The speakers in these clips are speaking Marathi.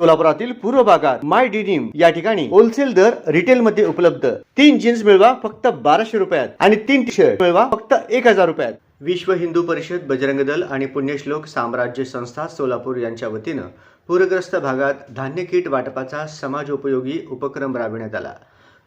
सोलापुरातील पूर्व भागात माय डिनिम या ठिकाणी होलसेल दर रिटेल मध्ये उपलब्ध. तीन जीन्स मिळवा फक्त बाराशे रुपयात आणि तीन टी शर्ट मिळवा फक्त एक हजार रुपयात. विश्व हिंदू परिषद बजरंग दल आणि पुण्यश्लोक साम्राज्य संस्था सोलापूर यांच्या वतीनं पूरग्रस्त भागात धान्य किट वाटपाचा समाजोपयोगी उपक्रम राबविण्यात आला.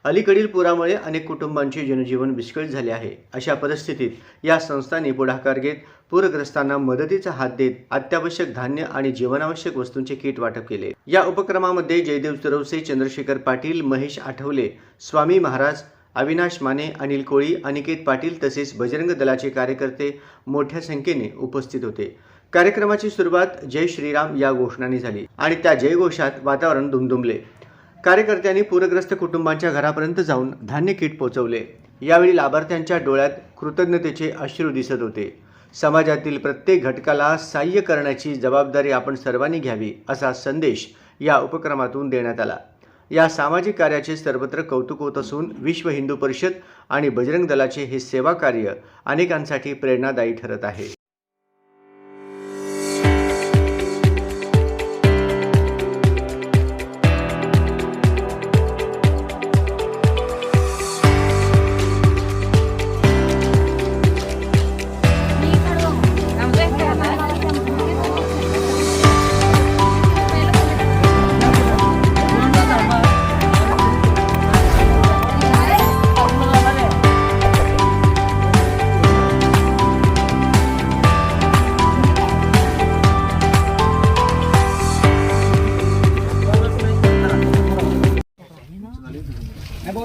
अलीकडील पुरामुळे अनेक कुटुंबांचे जनजीवन विस्कळीत झाले आहे. अशा परिस्थितीत या संस्थांनी पुढाकार घेत पूरग्रस्तांना मदतीचा हात देत अत्यावश्यक धान्य आणि जीवनावश्यक वस्तूंचे किट वाटप केले. या उपक्रमामध्ये जयदेव चरवसे चंद्रशेखर पाटील महेश आठवले स्वामी महाराज अविनाश माने अनिल कोळी अनिकेत पाटील तसेच बजरंग दलाचे कार्यकर्ते मोठ्या संख्येने उपस्थित होते. कार्यक्रमाची सुरुवात जय श्रीराम या घोषणाने झाली आणि त्या जयघोषात वातावरण दुमदुमले. कार्यकर्त्यांनी पूरग्रस्त कुटुंबांच्या घरापर्यंत जाऊन धान्य किट पोहोचवले यावेळी लाभार्थ्यांच्या डोळ्यात कृतज्ञतेचे अश्रू दिसत होते. समाजातील प्रत्येक घटकाला सहाय्य करण्याची जबाबदारी आपण सर्वांनी घ्यावी असा संदेश या उपक्रमातून देण्यात आला. या सामाजिक कार्याचे सर्वत्र कौतुक होत असून विश्व हिंदू परिषद आणि बजरंग दलाचे हे सेवा कार्य अनेकांसाठी प्रेरणादायी ठरत आहे.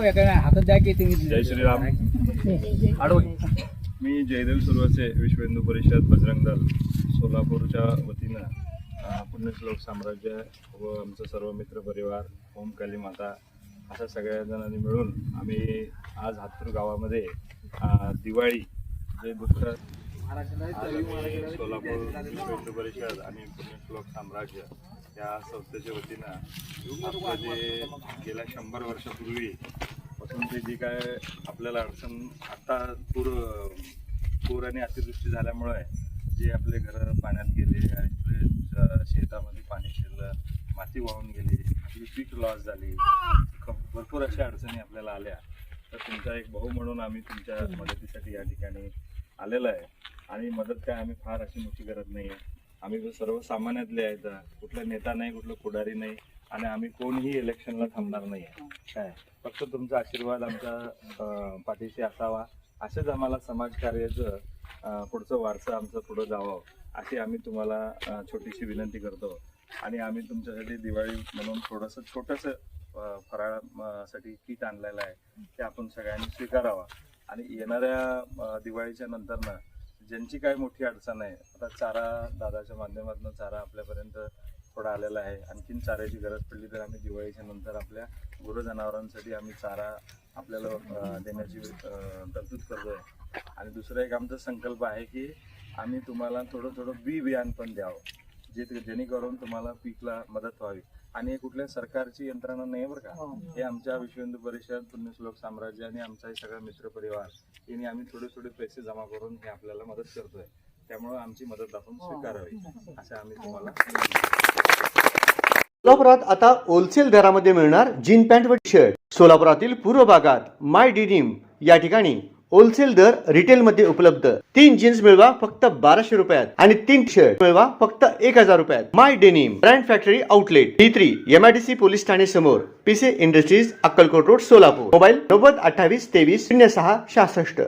हातात द्या की तुम्ही जय श्रीराम. मी जयदेव सुरवसे विश्व हिंदू परिषद बजरंग दल सोलापूरच्या वतीनं पुण्यश्लोक साम्राज्य व आमचं सर्व मित्र परिवार ओम काली माता अशा सगळ्या जणांनी मिळून आम्ही आज हातूर गावामध्ये दिवाळी जे दुःख सोलापूर विश्व हिंदू परिषद आणि पुण्यश्लोक साम्राज्य या संस्थेच्या वतीनं आपलं जे गेल्या शंभर वर्षापूर्वी पासून ते जी काय आपल्याला अडचण आता पूर पूर आणि अतिवृष्टी झाल्यामुळे जे आपले घर पाण्यात गेले आणि आपले शेतामध्ये पाणी शिरलं माती वाहून गेली आपली पीक लॉस झाली ख- भरपूर अशा अडचणी आपल्याला आल्या. तर तुमचा एक भाऊ म्हणून आम्ही तुमच्या मदतीसाठी या ठिकाणी आलेला आहे. आणि मदत काय आम्ही फार अशी मोठी करत नाही आहे आम्ही सर्वसामान्यातले आहेत कुठला नेता नाही कुठलं पुढारी नाही आणि आम्ही कोणीही इलेक्शनला थांबणार नाही काय? फक्त तुमचा आशीर्वाद आमच्या पाठीशी असावा. असेच आम्हाला समाजकार्याचं पुढचं वारसं आमचं पुढं जावं अशी आम्ही तुम्हाला छोटीशी विनंती करतो. आणि आम्ही तुमच्यासाठी दिवाळी म्हणून थोडंसं छोटंसं फराळासाठी किट आणलेलं आहे ते आपण सगळ्यांनी स्वीकारावा. आणि येणाऱ्या दिवाळीच्या नंतरनं ज्यांची काय मोठी अडचण आहे आता चारा दादाच्या माध्यमातून चारा आपल्यापर्यंत थोडा आलेला आहे. आणखीन चाऱ्याची गरज पडली तर आम्ही दिवाळीच्या नंतर आपल्या गुरजनावरांसाठी आम्ही चारा आपल्याला देण्याची तरतूद करतोय. आणि दुसरा एक आमचा संकल्प आहे की आम्ही तुम्हाला थोडं थोडं बी बियाण पण द्यावं जे जेणेकरून तुम्हाला पीकला मदत व्हावी. आणि हे कुठल्या सरकारची यंत्रणा नाही बरं का? हे. आमच्या विश्व हिंदू परिषद पुण्यश्लोक साम्राज्य आणि आमचा हे सगळा मित्रपरिवार यांनी आम्ही थोडे थोडे पैसे जमा करून हे आपल्याला मदत करतोय. त्यामुळे आमची मदत आपण स्वीकारावी असं आम्ही तुम्हाला सोलापुरात आता होलसेल दरामध्ये मिळणार जीन पॅन्ट व शर्ट सोलापुरातील पूर्व भागात माय डिनिम या ठिकाणी होलसेल दर रिटेल मध्ये उपलब्ध. तीन जीन्स मिळवा फक्त बाराशे रुपयात आणि तीन शर्ट मिळवा फक्त एक हजार रुपयात. My denim brand factory outlet D three MIDC police Thane समोर. पीसे industries Akkalkot road Solapur. Mobile नव्वद अठ्ठावीस तेवीस शून्य सहा सहासष्ट.